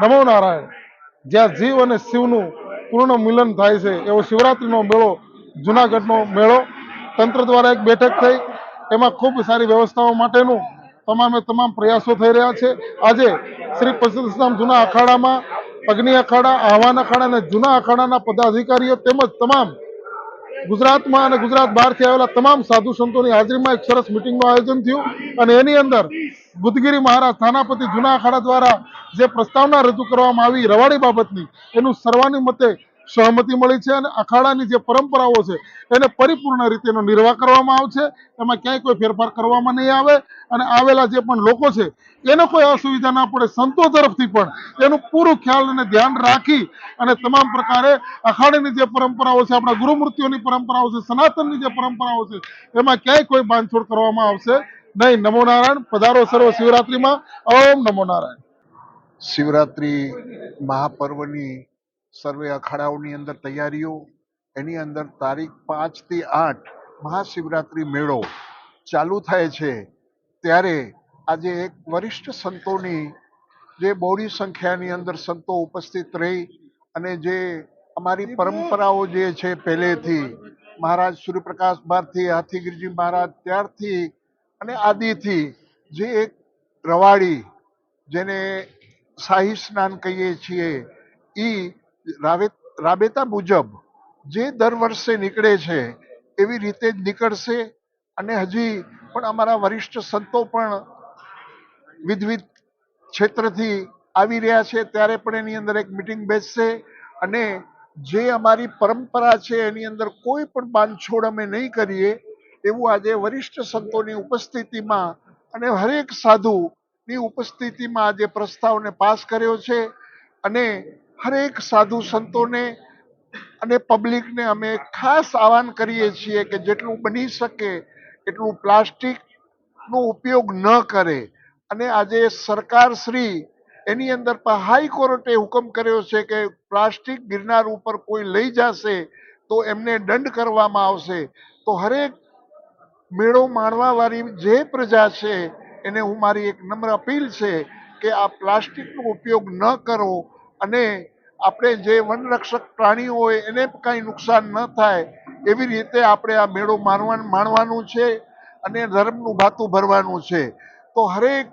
નમો નારાયણ. જ્યાં જીવ અને શિવનું પૂર્ણ મિલન થાય છે, એવો શિવરાત્રિનો મેળો, જુનાગઢનો મેળો, તંત્ર દ્વારા એક બેઠક થઈ. એમાં ખૂબ સારી વ્યવસ્થાઓ માટેનું તમામે તમામ પ્રયાસો થઈ રહ્યા છે. આજે શ્રી પરશુરામ જૂના અખાડામાં, અગ્નિ અખાડા, આહવાન અખાડા અને જૂના અખાડાના પદાધિકારીઓ તેમજ તમામ ગુજરાતમાં અને ગુજરાત બહારથી આવેલા તમામ સાધુ સંતોની હાજરીમાં એક સરસ મિટિંગનું આયોજન થયું. અને એની અંદર બુદ્ધગીરી મહારાજ સ્થાનાપતિ જૂના અખાડા દ્વારા જે પ્રસ્તાવના રજૂ કરવામાં આવી રવાડી બાબતની, એનું સર્વાનુમતે સહમતિ મળી છે અને અખાડાની જે પરંપરાઓ છે, એને પરિપૂર્ણ રીતે એનો નિર્વાહ કરવામાં આવશે. એમાં ક્યાંય કોઈ ફેરફાર કરવામાં નહીં આવે અને આવેલા જે પણ લોકો છે, એને કોઈ અસુવિધા ના પડે, સંતો તરફથી પણ એનું પૂરું ખ્યાલ અને ધ્યાન રાખી અને તમામ પ્રકારે અખાડાની જે પરંપરાઓ છે, આપણા ગુરુમૂર્તિઓની પરંપરાઓ છે, સનાતનની જે પરંપરાઓ છે, એમાં ક્યાંય કોઈ બાંધછોડ કરવામાં આવશે નહીં, નમો નારાયણ, પધારો સર્વ શિવરાત્રીમાં. ઓમ નમો નારાયણ. શિવરાત્રી મહાપર્વની સર્વે અખાડાઓની અંદર તૈયારીઓ, એની અંદર તારીખ પાંચથી આઠ મહાશિવરાત્રી મેળો ચાલુ થાય છે. ત્યારે આજે એક વરિષ્ઠ સંતોની, જે બહોળી સંખ્યાની અંદર સંતો ઉપસ્થિત રહી અને જે અમારી પરંપરાઓ જે છે પહેલેથી, મહારાજ સૂર્યપ્રકાશ ભારતી હાથીગીરજી મહારાજ ત્યારથી અને આદિથી જે એક રવાડી જેને શાહી સ્નાન કહીએ છીએ એ રાબેતા મુજબ જે દર વર્ષે નીકળે છે, એવી રીતે જ નીકળશે. અને હજી પણ અમારા વરિષ્ઠ સંતો પણ વિધવિધ ક્ષેત્રથી આવી રહ્યા છે, ત્યારે પણ એની અંદર એક મિટિંગ બેસશે. અને જે અમારી પરંપરા છે, એની અંદર કોઈ પણ બાંધછોડ અમે નહીં કરીએ એવું આજે વરિષ્ઠ સંતોની ઉપસ્થિતિમાં અને હરેક સાધુની ઉપસ્થિતિમાં આજે પ્રસ્તાવને પાસ કર્યો છે અને હરેક સાધુ સંતોને અને પબ્લિકને અમે ખાસ આહવાન કરીએ છીએ કે જેટલું બની શકે એટલું પ્લાસ્ટિકનો ઉપયોગ ન કરે. અને આજે સરકાર શ્રી એની અંદર પણ હાઈકોર્ટે હુકમ કર્યો છે કે પ્લાસ્ટિક ગિરનાર ઉપર કોઈ લઈ જશે તો એમને દંડ કરવામાં આવશે. તો હરેક મેળો માણવાવાળી જે પ્રજા છે, એને હું મારી એક નમ્ર અપીલ છે કે આ પ્લાસ્ટિકનો ઉપયોગ ન કરો અને આપણે જે વનરક્ષક પ્રાણીઓ હોય એને કાંઈ નુકસાન ન થાય, એવી રીતે આપણે આ મેળો માણવા માણવાનું છે અને ધર્મનું ભાતું ભરવાનું છે. તો હરેક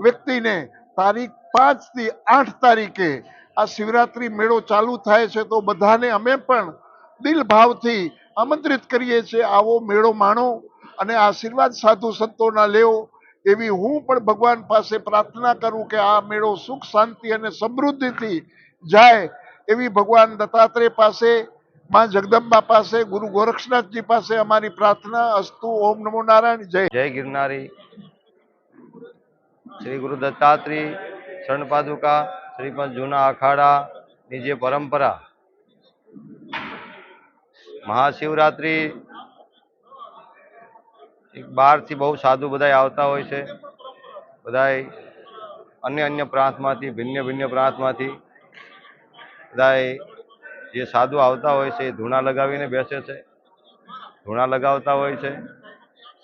વ્યક્તિને તારીખ પાંચથી આઠ તારીખે આ શિવરાત્રી મેળો ચાલુ થાય છે, તો બધાને અમે પણ દિલ ભાવથી આમંત્રિત કરીએ છીએ, આવો મેળો માણો અને આશીર્વાદ સાધુ સંતોના લેવો, એવી હું પણ ભગવાન પાસે પ્રાર્થના કરું કે આ મેળો સુખ, શાંતિ અને સમૃદ્ધિથી જાય એવી ભગવાન દત્તાત્રેય પાસે, માં જગદંબા પાસે, ગુરુ ગોરક્ષનાથજી પાસે અમારી પ્રાર્થના અસ્તુ ઓમ નમો નારાયણ, જય જય ગિરનારી. શ્રી ગુરુ દત્તાત્રેય શરણ પાદુકા શ્રીપદ જૂના અખાડા, ની જે પરંપરા, મહાશિવરાત્રી બહારથી બહુ સાધુ બધાય આવતા હોય છે. બધાય અન્ય અન્ય પ્રાંતમાંથી, ભિન્ન ભિન્ન પ્રાંતમાંથી બધાય જે સાધુ આવતા હોય છે એ ધૂણા લગાવીને બેસે છે. ધૂણા લગાવતા હોય છે.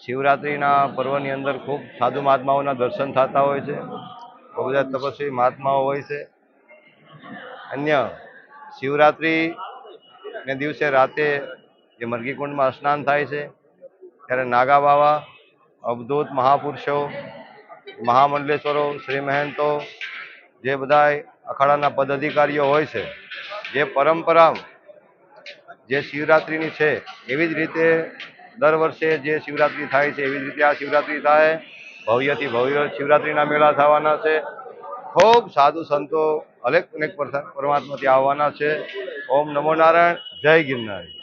શિવરાત્રિના પર્વની અંદર ખૂબ સાધુ મહાત્માઓના દર્શન થતા હોય છે. બહુ બધા તપસ્વી મહાત્માઓ હોય છે. અન્ય શિવરાત્રિને દિવસે રાતે જે મરઘીકુંડમાં સ્નાન થાય છે ત્યારે નાગા બાવા, અવધૂત મહાપુરુષો, મહામંડલેશ્વરો શ્રી મહેંતો જે બધાય અખાડાના પદાધિકારીઓ હોય છે, જે પરંપરા જે શિવરાત્રિની છે, એવી જ રીતે દર વર્ષે જે શિવરાત્રિ થાય છે, એવી જ રીતે આ શિવરાત્રિ થાય. ભવ્યથી ભવ્ય શિવરાત્રિના મેળા થવાના છે. ખૂબ સાધુ સંતો અનેક અનેક પરમાત્માથી આવવાના છે. ઓમ નમો નારાયણ. જય ગિરનારી.